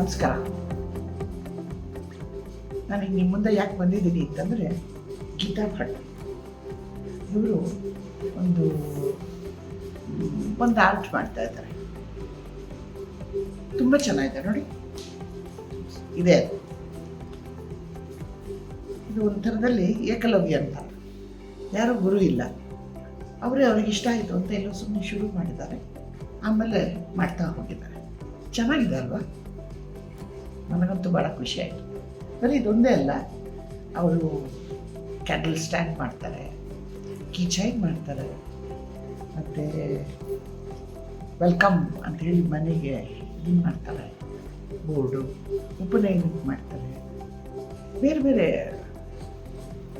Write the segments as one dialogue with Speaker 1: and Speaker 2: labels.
Speaker 1: ನಮಸ್ಕಾರ. ನನಗೆ ನಿಮ್ಮ ಮುಂದೆ ಯಾಕೆ ಬಂದಿದ್ದೀನಿ ಅಂತಂದರೆ ಗೀತಾ ಭಟ್. ಇವರು ಒಂದು ಒಂದು ಆರ್ಟ್ ಮಾಡ್ತಾ ಇದ್ದಾರೆ. ತುಂಬ ಚೆನ್ನಾಗಿದೆ ನೋಡಿ. ಇದೆ. ಇದು ಒಂಥರದಲ್ಲಿ ಏಕಲವ್ಯ ಅಂತ. ಯಾರೂ ಗುರು ಇಲ್ಲ. ಅವರೇ ಅವ್ರಿಗೆ ಇಷ್ಟ ಆಯಿತು ಅಂತ ಎಲ್ಲೋ ಸುಮ್ಮನೆ ಶುರು ಮಾಡಿದ್ದಾರೆ. ಆಮೇಲೆ ಮಾಡ್ತಾ ಹೋಗಿದ್ದಾರೆ. ಚೆನ್ನಾಗಿದೆ ಅಲ್ವಾ? ನನಗಂತೂ ಭಾಳ ಖುಷಿಯಾಯಿತು ಬರೀ ಇದೊಂದೇ ಅಲ್ಲ, ಅವರು ಕ್ಯಾಂಡಲ್ ಸ್ಟ್ಯಾಂಡ್ ಮಾಡ್ತಾರೆ ಕೀಚೈನ್ ಮಾಡ್ತಾರೆ, ಮತ್ತು ವೆಲ್ಕಮ್ ಅಂತ ಹೇಳಿ ಮನೆಗೆ ಇದು ಮಾಡ್ತಾರೆ, ಬೋರ್ಡು ಉಪನಯನ ಮಾಡ್ತಾರೆ. ಬೇರೆ ಬೇರೆ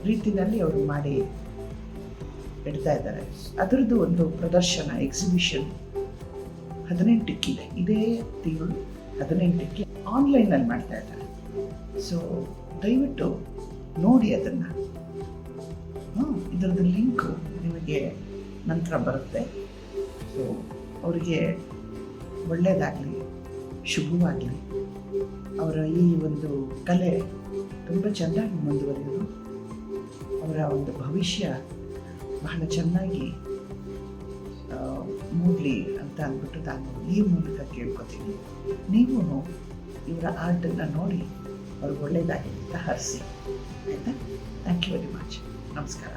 Speaker 1: ರೀತಿಯಲ್ಲಿ ಅವರು ಮಾಡಿ ಇಡ್ತಾ ಇದ್ದಾರೆ. ಅದರದ್ದು ಒಂದು ಪ್ರದರ್ಶನ ಎಕ್ಸಿಬಿಷನ್ ಹದಿನೆಂಟಕ್ಕಿದೆ. ಇದೇ ತಿಂಗಳು ಹದಿನೆಂಟಕ್ಕೆ. ಆನ್ಲೈನಲ್ಲಿ ಮಾಡ್ತಾ ಇದ್ದಾರೆ. ಸೊ ದಯವಿಟ್ಟು ನೋಡಿ ಅದನ್ನು. ಇದರದ್ದು ಲಿಂಕು ನಿಮಗೆ ನಂತರ ಬರುತ್ತೆ. ಸೊ ಅವರಿಗೆ ಒಳ್ಳೆಯದಾಗಲಿ ಶುಭವಾಗಲಿ. ಅವರ ಈ ಒಂದು ಕಲೆ ತುಂಬ ಚೆನ್ನಾಗಿ ಮುಂದುವರಿಯೋದು ಅವರ ಒಂದು ಭವಿಷ್ಯ ಬಹಳ ಚೆನ್ನಾಗಿ ಮೂಡಲಿ ಅಂತ ಅಂದ್ಬಿಟ್ಟು ನಾನು ಈ ಮೂಲಕ ಕೇಳ್ಕೊತೀನಿ. ನೀವು ಇವರ ಆರ್ಟನ್ನು ನೋಡಿ ಅವ್ರಿಗೆ ಒಳ್ಳೆಯದಾಗಿ ಅಂತ ಹರಿಸಿ. ಆಯಿತಾ? ಥ್ಯಾಂಕ್ ಯು ವೆರಿ ಮಚ್ ನಮಸ್ಕಾರ.